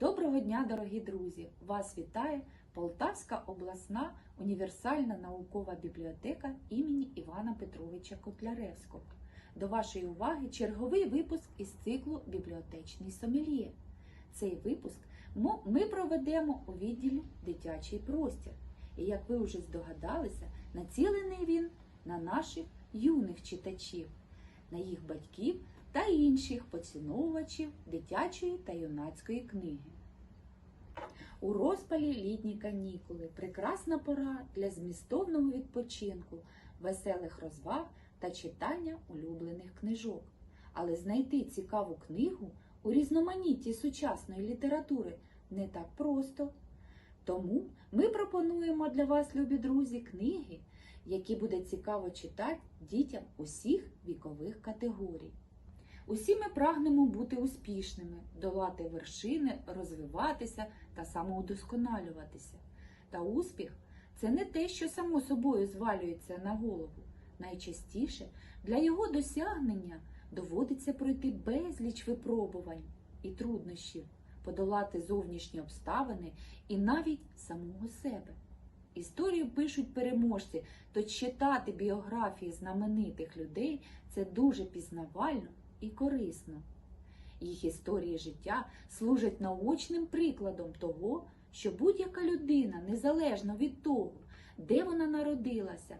Доброго дня, дорогі друзі! Вас вітає Полтавська обласна універсальна наукова бібліотека імені Івана Петровича Котляревського. До вашої уваги черговий випуск із циклу Бібліотечний сомельє. Цей випуск ми проведемо у відділі Дитячий простір. І як ви вже здогадалися, націлений він на наших юних читачів, на їх батьків та інших поціновувачів дитячої та юнацької книги. У розпалі літні канікули прекрасна пора для змістовного відпочинку, веселих розваг та читання улюблених книжок. Але знайти цікаву книгу у різноманітті сучасної літератури не так просто. Тому ми пропонуємо для вас, любі друзі, книги, які буде цікаво читати дітям усіх вікових категорій. Усі ми прагнемо бути успішними, долати вершини, розвиватися та самоудосконалюватися. Та успіх це не те, що само собою звалюється на голову. Найчастіше для його досягнення доводиться пройти безліч випробувань і труднощів, подолати зовнішні обставини і навіть самого себе. Історію пишуть переможці, то читати біографії знаменитих людей це дуже пізнавально і корисно. Їх історії життя служать наочним прикладом того, що будь-яка людина, незалежно від того, де вона народилася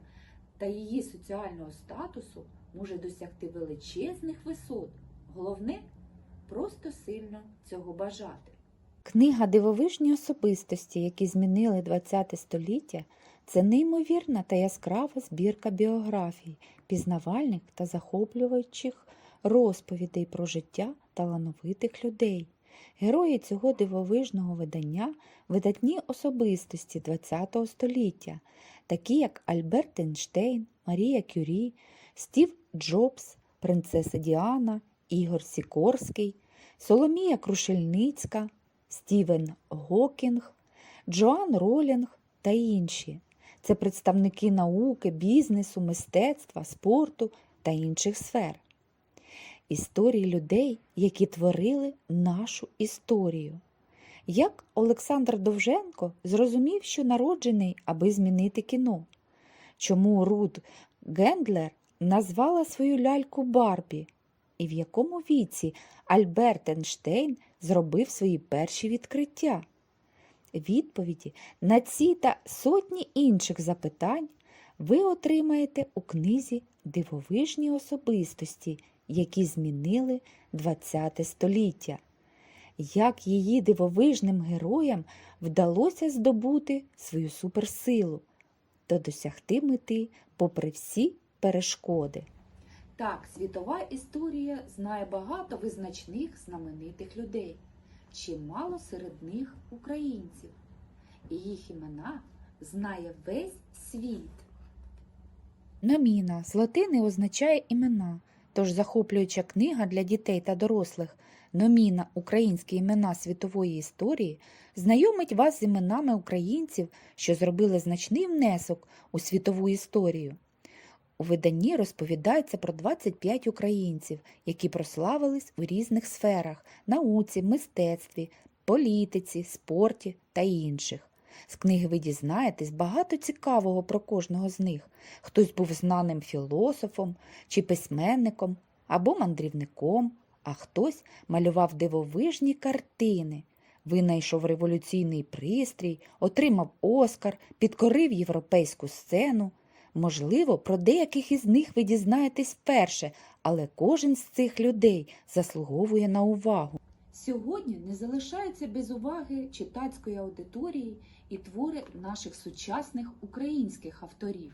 та її соціального статусу, може досягти величезних висот. Головне просто сильно цього бажати. Книга Дивовижні особистості, які змінили ХХ століття, це неймовірна та яскрава збірка біографій, пізнавальних та захоплюючих розповідей про життя талановитих людей. Герої цього дивовижного видання видатні особистості ХХ століття, такі як Альберт Ейнштейн, Марія Кюрі, Стів Джобс, принцеса Діана, Ігор Сікорський, Соломія Крушельницька, Стівен Гокінг, Джоан Ролінг та інші. Це представники науки, бізнесу, мистецтва, спорту та інших сфер. Історії людей, які творили нашу історію. Як Олександр Довженко зрозумів, що народжений, аби змінити кіно? Чому Рут Гендлер назвала свою ляльку Барбі? І в якому віці Альберт Ейнштейн зробив свої перші відкриття? Відповіді на ці та сотні інших запитань ви отримаєте у книзі Дивовижні особистості, які змінили ХХ століття. Як її дивовижним героям вдалося здобути свою суперсилу та досягти мети попри всі перешкоди. Так, світова історія знає багато визначних знаменитих людей, чимало серед них українців, і їх імена знає весь світ. Номіна з латини означає імена, тож захоплююча книга для дітей та дорослих Номіна Українські імена світової історії знайомить вас з іменами українців, що зробили значний внесок у світову історію. У виданні розповідається про 25 українців, які прославились у різних сферах науці, мистецтві, політиці, спорті та інших. З книги ви дізнаєтесь багато цікавого про кожного з них. Хтось був знаним філософом чи письменником або мандрівником, а хтось малював дивовижні картини, винайшов революційний пристрій, отримав Оскар, підкорив європейську сцену. Можливо, про деяких із них ви дізнаєтесь вперше, але кожен з цих людей заслуговує на увагу. Сьогодні не залишаються без уваги читацької аудиторії і твори наших сучасних українських авторів.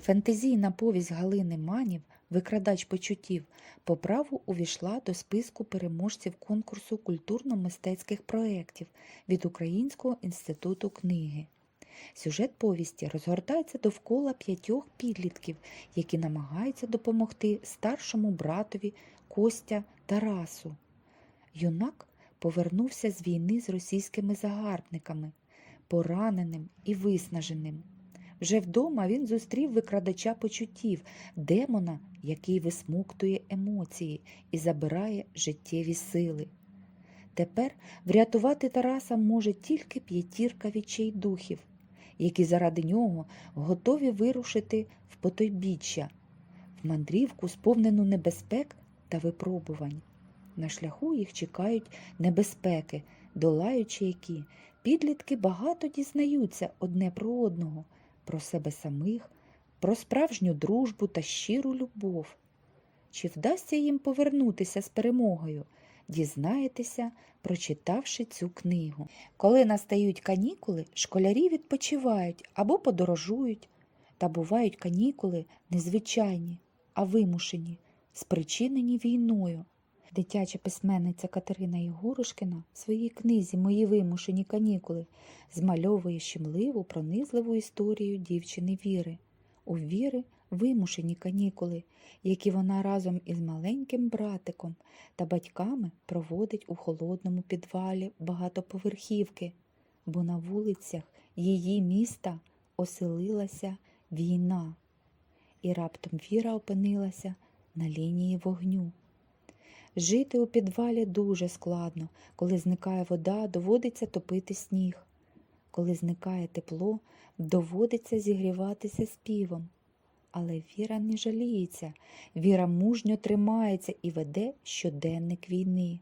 Фентезійна повість Галини Манів Викрадач почуттів по праву увійшла до списку переможців конкурсу культурно-мистецьких проєктів від Українського інституту книги. Сюжет повісті розгортається довкола п'ятьох підлітків, які намагаються допомогти старшому братові Костя Тарасу. Юнак повернувся з війни з російськими загарбниками, пораненим і виснаженим. Вже вдома він зустрів викрадача почуттів, демона, який висмоктує емоції і забирає життєві сили. Тепер врятувати Тараса може тільки п'ятірка відчайдухів, які заради нього готові вирушити в потойбіччя, в мандрівку, сповнену небезпек та випробувань. На шляху їх чекають небезпеки, долаючи які підлітки багато дізнаються одне про одного, про себе самих, про справжню дружбу та щиру любов. Чи вдасться їм повернутися з перемогою? Дізнаєтеся, прочитавши цю книгу. Коли настають канікули, школярі відпочивають або подорожують, та бувають канікули незвичайні, а вимушені, спричинені війною. Дитяча письменниця Катерина Єгорушкіна в своїй книзі Мої вимушені канікули змальовує щемливу, пронизливу історію дівчини Віри. У Віри вимушені канікули, які вона разом із маленьким братиком та батьками проводить у холодному підвалі багатоповерхівки, бо на вулицях її міста оселилася війна, і раптом Віра опинилася на лінії вогню. Жити у підвалі дуже складно. Коли зникає вода, доводиться топити сніг. Коли зникає тепло, доводиться зігріватися співом. Але Віра не жаліється, Віра мужньо тримається і веде щоденник війни.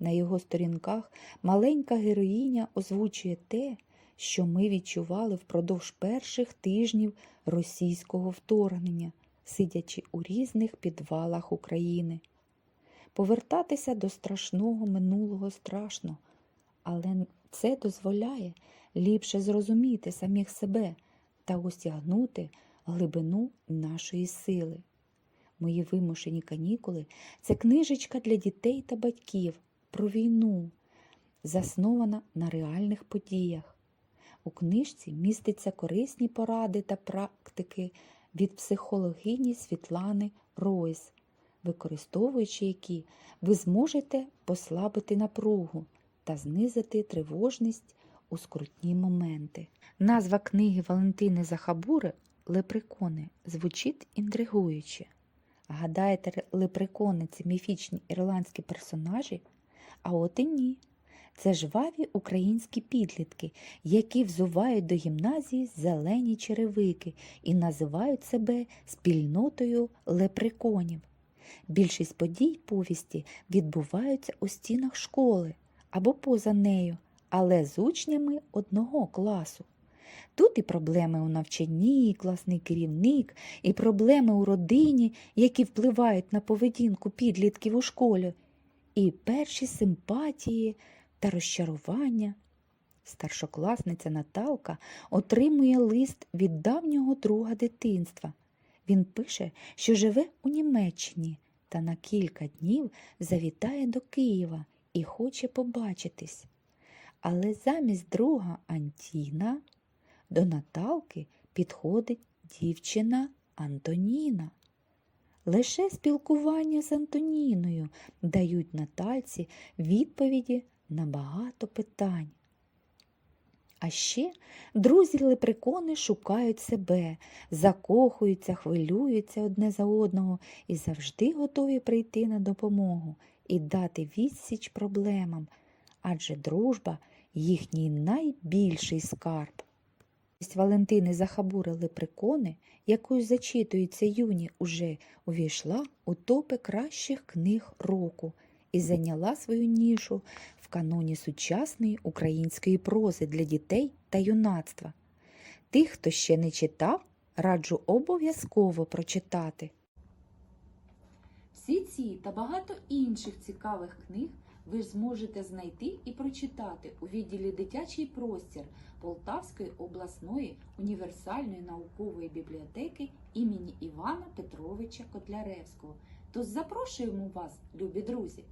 На його сторінках маленька героїня озвучує те, що ми відчували впродовж перших тижнів російського вторгнення, сидячи у різних підвалах України. Повертатися до страшного минулого страшно, але це дозволяє ліпше зрозуміти самих себе та осягнути глибину нашої сили. Мої вимушені канікули це книжечка для дітей та батьків про війну, заснована на реальних подіях. У книжці містяться корисні поради та практики від психологині Світлани Ройс, використовуючи які ви зможете послабити напругу та знизити тривожність у скрутні моменти. Назва книги Валентини Захабури Лепрекони звучить інтригуюче. Гадаєте, лепрекони це міфічні ірландські персонажі? А от і ні. Це жваві українські підлітки, які взувають до гімназії зелені черевики і називають себе спільнотою лепреконів. Більшість подій повісті відбуваються у стінах школи або поза нею, але з учнями одного класу. Тут і проблеми у навчанні, і класний керівник, і проблеми у родині, які впливають на поведінку підлітків у школі, і перші симпатії та розчарування. Старшокласниця Наталка отримує лист від давнього друга дитинства. Він пише, що живе у Німеччині та на кілька днів завітає до Києва і хоче побачитись. Але замість друга Антіна до Наталки підходить дівчина Антоніна. Лише спілкування з Антоніною дають Натальці відповіді на багато питань. А ще друзі лепрекони шукають себе, закохуються, хвилюються одне за одного і завжди готові прийти на допомогу і дати відсіч проблемам, адже дружба їхній найбільший скарб. Валентини Захабури Лепрекони, якою зачитуються юні, уже увійшла у топи кращих книг року і зайняла свою нішу в каноні сучасної української прози для дітей та юнацтва. Тих, хто ще не читав, раджу обов'язково прочитати. Всі ці та багато інших цікавих книг ви ж зможете знайти і прочитати у відділі Дитячий простір Полтавської обласної універсальної наукової бібліотеки імені Івана Петровича Котляревського. Тож запрошуємо вас, любі друзі!